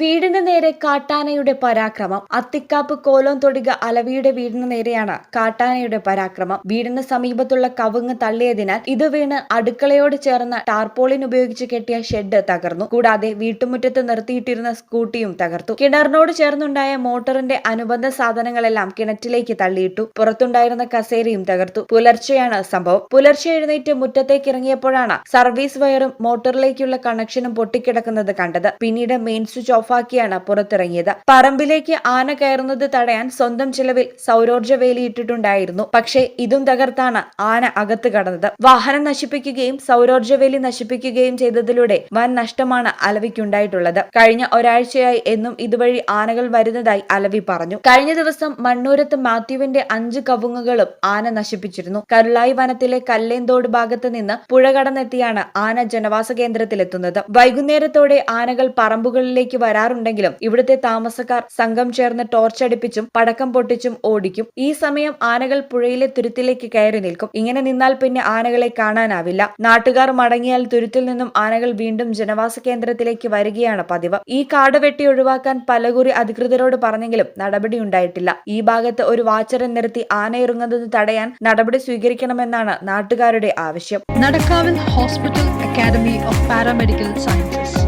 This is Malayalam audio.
വീടിന് നേരെ കാട്ടാനയുടെ പരാക്രമം. അത്തിക്കാപ്പ് കോലോം തൊടുക അലവിയുടെ വീടിന് നേരെയാണ് കാട്ടാനയുടെ പരാക്രമം. വീടിന് സമീപത്തുള്ള കവുങ്ങ് തള്ളിയതിനാൽ ഇത് വീണ് അടുക്കളയോട് ചേർന്ന ടാർപോളിൻ ഉപയോഗിച്ച് കെട്ടിയ ഷെഡ് തകർന്നു. കൂടാതെ വീട്ടുമുറ്റത്ത് നിർത്തിയിട്ടിരുന്ന സ്കൂട്ടിയും തകർത്തു. കിണറിനോട് ചേർന്നുണ്ടായ മോട്ടറിന്റെ അനുബന്ധ സാധനങ്ങളെല്ലാം കിണറ്റിലേക്ക് തള്ളിയിട്ടു പുറത്തുണ്ടായിരുന്ന കസേരയും തകർത്തു. പുലർച്ചെയാണ് സംഭവം. പുലർച്ചെ എഴുന്നേറ്റ് മുറ്റത്തേക്ക് ഇറങ്ങിയപ്പോഴാണ് സർവീസ് വയറും മോട്ടറിലേക്കുള്ള കണക്ഷനും പൊട്ടിക്കിടക്കുന്നത് കണ്ടത്. പിന്നീട് മെയിൻ സ്വിച്ച് ഓഫാക്കിയാണ് പുറത്തിറങ്ങിയത്. പറമ്പിലേക്ക് ആന കയറുന്നത് തടയാൻ സ്വന്തം ചിലവിൽ സൗരോർജ വേലിയിട്ടിട്ടുണ്ടായിരുന്നു പക്ഷേ ഇതും തകർത്താണ് ആന അകത്ത് കടന്നത്. വാഹനം നശിപ്പിക്കുകയും സൗരോർജ വേലി നശിപ്പിക്കുകയും ചെയ്തതിലൂടെ വൻ നഷ്ടമാണ് അലവിക്കുണ്ടായിട്ടുള്ളത്. കഴിഞ്ഞ ഒരാഴ്ചയായി എന്നും ഇതുവഴി ആനകൾ വരുന്നതായി അലവി പറഞ്ഞു. കഴിഞ്ഞ ദിവസം മണ്ണൂരത്ത് മാത്യുവിന്റെ അഞ്ച് കവുങ്ങുകളും ആന നശിപ്പിച്ചിരുന്നു. കരുളായി വനത്തിലെ കല്ലേന്തോട് ഭാഗത്ത് നിന്ന് പുഴ കടന്നെത്തിയാണ് ആന ജനവാസ കേന്ദ്രത്തിലെത്തുന്നത്. വൈകുന്നേരത്തോടെ ആനകൾ പറമ്പുകളിലേക്ക് വരാറുണ്ടെങ്കിലും ഇവിടുത്തെ താമസക്കാർ സംഘം ചേർന്ന് ടോർച്ചടിപ്പിച്ചും പടക്കം പൊട്ടിച്ചും ഓടിക്കും. ഈ സമയം ആനകൾ പുഴയിലെ തുരുത്തിലേക്ക് കയറി നിൽക്കും. ഇങ്ങനെ നിന്നാൽ പിന്നെ ആനകളെ കാണാനാവില്ല. നാട്ടുകാർ മടങ്ങിയാൽ തുരുത്തിൽ നിന്നും ആനകൾ വീണ്ടും ജനവാസ കേന്ദ്രത്തിലേക്ക് വരികയാണ് പതിവ്. ഈ കാട് വെട്ടി ഒഴിവാക്കാൻ പലകുറി അധികൃതരോട് പറഞ്ഞെങ്കിലും നടപടി ഉണ്ടായിട്ടില്ല. ഈ ഭാഗത്ത് ഒരു വാച്ചറെ നിർത്തി ആന ഇറങ്ങുന്നത് തടയാൻ നടപടി സ്വീകരിക്കണമെന്നാണ് നാട്ടുകാരുടെ ആവശ്യം. നടക്കാവിൽ hospital academy of paramedical sciences